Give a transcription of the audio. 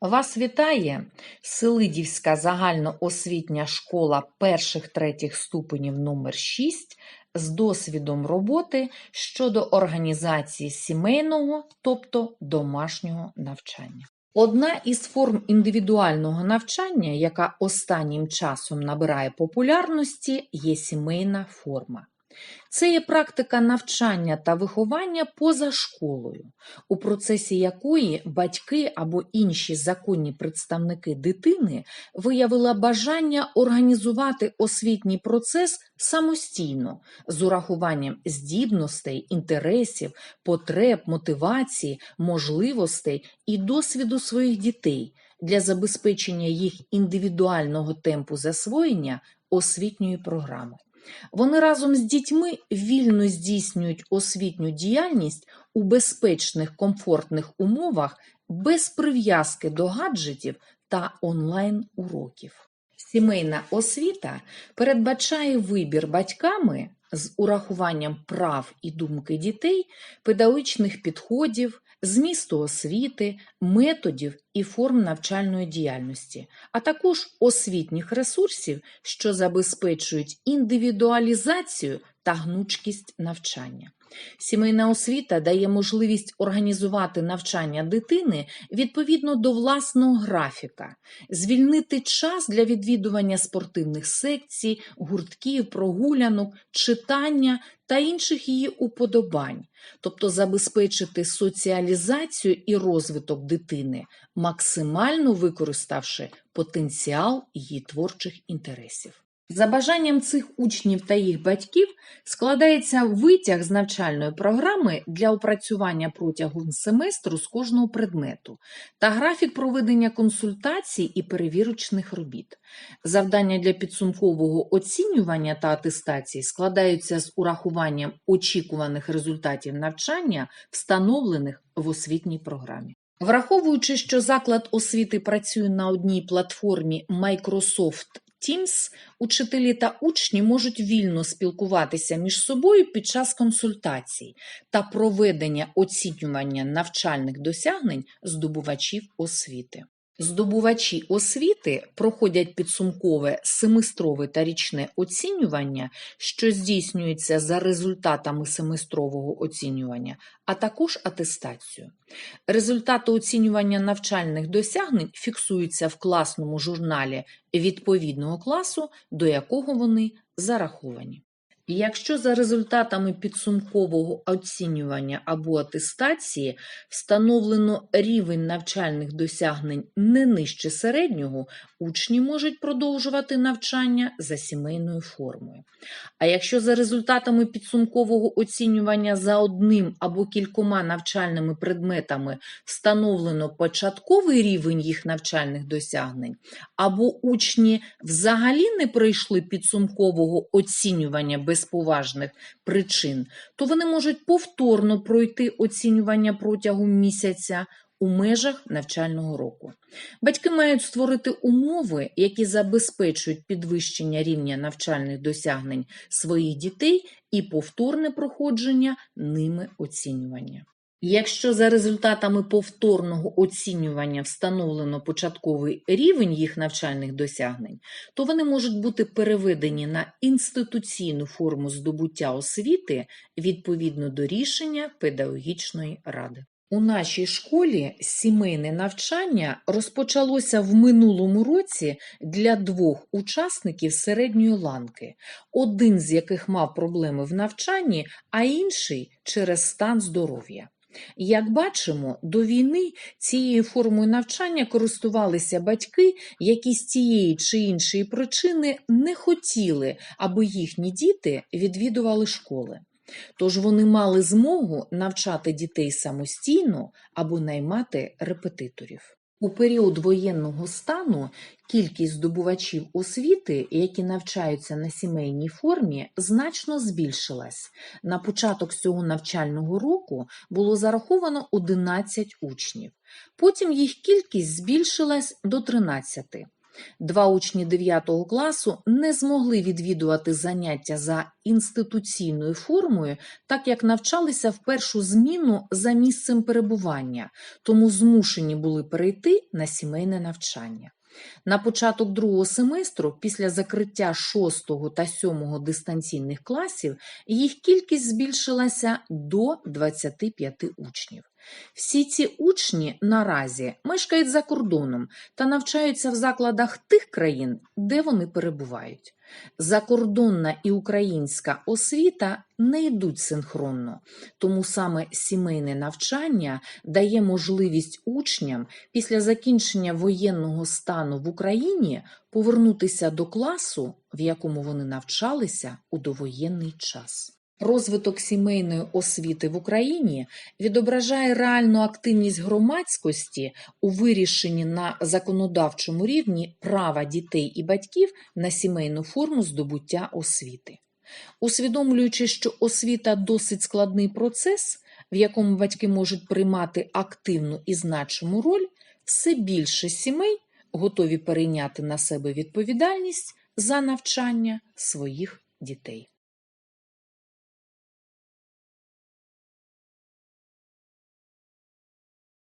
Вас вітає Селидівська загальноосвітня школа перших-третіх ступенів номер 6 з досвідом роботи щодо організації сімейного, тобто домашнього навчання. Одна із форм індивідуального навчання, яка останнім часом набирає популярності, є сімейна форма. Це є практика навчання та виховання поза школою, у процесі якої батьки або інші законні представники дитини виявили бажання організувати освітній процес самостійно з урахуванням здібностей, інтересів, потреб, мотивації, можливостей і досвіду своїх дітей для забезпечення їх індивідуального темпу засвоєння освітньої програми. Вони разом з дітьми вільно здійснюють освітню діяльність у безпечних комфортних умовах без прив'язки до гаджетів та онлайн-уроків. Сімейна освіта передбачає вибір батьками з урахуванням прав і думки дітей, педагогічних підходів, змісту освіти, методів і форм навчальної діяльності, а також освітніх ресурсів, що забезпечують індивідуалізацію та гнучкість навчання. Сімейна освіта дає можливість організувати навчання дитини відповідно до власного графіка, звільнити час для відвідування спортивних секцій, гуртків, прогулянок, читання та інших її уподобань, тобто забезпечити соціалізацію і розвиток дитини, максимально використавши потенціал її творчих інтересів. За бажанням цих учнів та їх батьків складається витяг з навчальної програми для опрацювання протягом семестру з кожного предмету та графік проведення консультацій і перевірочних робіт. Завдання для підсумкового оцінювання та атестації складаються з урахуванням очікуваних результатів навчання, встановлених в освітній програмі. Враховуючи, що заклад освіти працює на одній платформі Microsoft Teams, учителі та учні можуть вільно спілкуватися між собою під час консультацій та проведення оцінювання навчальних досягнень здобувачів освіти. Здобувачі освіти проходять підсумкове семестрове та річне оцінювання, що здійснюється за результатами семестрового оцінювання, а також атестацію. Результати оцінювання навчальних досягнень фіксуються в класному журналі відповідного класу, до якого вони зараховані. Якщо за результатами підсумкового оцінювання або атестації встановлено рівень навчальних досягнень не нижче середнього, учні можуть продовжувати навчання за сімейною формою. А якщо за результатами підсумкового оцінювання за одним або кількома навчальними предметами встановлено початковий рівень їх навчальних досягнень, або учні взагалі не пройшли підсумкового оцінювання без поважних причин, то вони можуть повторно пройти оцінювання протягом місяця у межах навчального року. Батьки мають створити умови, які забезпечують підвищення рівня навчальних досягнень своїх дітей і повторне проходження ними оцінювання. Якщо за результатами повторного оцінювання встановлено початковий рівень їх навчальних досягнень, то вони можуть бути переведені на інституційну форму здобуття освіти відповідно до рішення педагогічної ради. У нашій школі сімейне навчання розпочалося в минулому році для двох учасників середньої ланки, один з яких мав проблеми в навчанні, а інший через стан здоров'я. Як бачимо, до війни цією формою навчання користувалися батьки, які з цієї чи іншої причини не хотіли, аби їхні діти відвідували школи. Тож вони мали змогу навчати дітей самостійно або наймати репетиторів. У період воєнного стану кількість здобувачів освіти, які навчаються на сімейній формі, значно збільшилась. На початок цього навчального року було зараховано 11 учнів. Потім їх кількість збільшилась до 13. Два учні 9 класу не змогли відвідувати заняття за інституційною формою, так як навчалися в першу зміну за місцем перебування, тому змушені були перейти на сімейне навчання. На початок другого семестру, після закриття 6 та 7 дистанційних класів, їх кількість збільшилася до 25 учнів. Всі ці учні наразі мешкають за кордоном та навчаються в закладах тих країн, де вони перебувають. Закордонна і українська освіта не йдуть синхронно, тому саме сімейне навчання дає можливість учням після закінчення воєнного стану в Україні повернутися до класу, в якому вони навчалися у довоєнний час. Розвиток сімейної освіти в Україні відображає реальну активність громадськості у вирішенні на законодавчому рівні права дітей і батьків на сімейну форму здобуття освіти. Усвідомлюючи, що освіта досить складний процес, в якому батьки можуть приймати активну і значиму роль, все більше сімей готові перейняти на себе відповідальність за навчання своїх дітей.